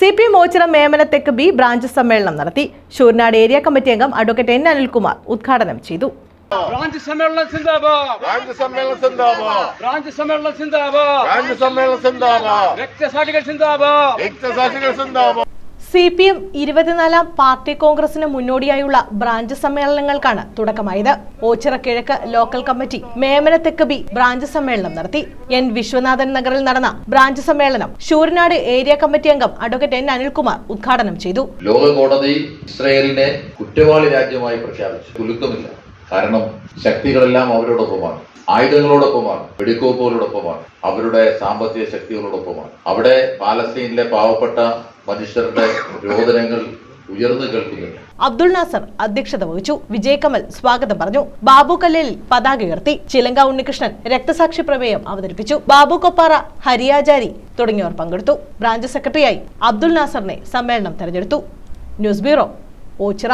C P M Oachira മേമനത്തെക്ക് B branch സമ്മേളനം നടത്തി. ഷൂർനാട് ഏരിയ കമ്മിറ്റി അംഗം അഡ്വക്കേറ്റ് എൻ അനിൽകുമാർ ഉദ്ഘാടനം ചെയ്തു. ബ്രാഞ്ച് സമ്മേളനം സിന്ദാബാദ്. ബ്രാഞ്ച് സമ്മേളനം സിന്ദാബാദ്. ബ്രാഞ്ച് സമ്മേളനം സിന്ദാബാദ്. ബ്രാഞ്ച് സമ്മേളനം സിന്ദാബാദ്. രക്തസാക്ഷികൾ സിന്ദാബാദ്. രക്തസാക്ഷികൾ സിന്ദാബാദ്. സി പി എം ഇരുപത്തിനാലാം പാർട്ടി കോൺഗ്രസിന് മുന്നോടിയായുള്ള ബ്രാഞ്ച് സമ്മേളനങ്ങൾക്കാണ് തുടക്കമായത്. ഓച്ചിറ കിഴക്ക് ലോക്കൽ കമ്മിറ്റി മേമനത്തെക്ക് ബി ബ്രാഞ്ച് സമ്മേളനം നടത്തി. എൻ വിശ്വനാഥൻ നഗറിൽ നടന്ന ബ്രാഞ്ച് സമ്മേളനം ഷൂർനാട് ഏരിയ കമ്മിറ്റി അംഗം അഡ്വക്കേറ്റ് എൻ അനിൽകുമാർ ഉദ്ഘാടനം ചെയ്തു. ലോക കോടതി ഇസ്രയേലിനെ കുറ്റവാളി രാജ്യമായി പ്രഖ്യാപിച്ചു. കാരണം ശക്തികളെല്ലാം അവരോടൊപ്പമാണ്. ആയുധങ്ങളോടൊപ്പമാണ്. വെടിക്കോപ്പുകളോടൊപ്പമാണ്. അവരുടെ സാമ്പത്തിക ശക്തികളോടൊപ്പമാണ്. അവിടെ പാലസ്തീനിലെ പാവപ്പെട്ട മനുഷ്യരുടെ രോദനങ്ങൾ ഉയർന്നു കേൾക്കുന്നുണ്ട്. അബ്ദുൾ നാസർ അധ്യക്ഷത വഹിച്ചു. വിജയകമൽ സ്വാഗതം പറഞ്ഞു. ബാബു കല്ലിൽ പതാക ഉയർത്തി. ചിലങ്ക ഉണ്ണികൃഷ്ണൻ രക്തസാക്ഷി പ്രമേയം അവതരിപ്പിച്ചു. ബാബു കൊപ്പാറ ഹരിയാചാരി തുടങ്ങിയവർ പങ്കെടുത്തു. ബ്രാഞ്ച് സെക്രട്ടറിയായി അബ്ദുൾ നാസറിനെ സമ്മേളനം തെരഞ്ഞെടുത്തു. News bureau Ochira.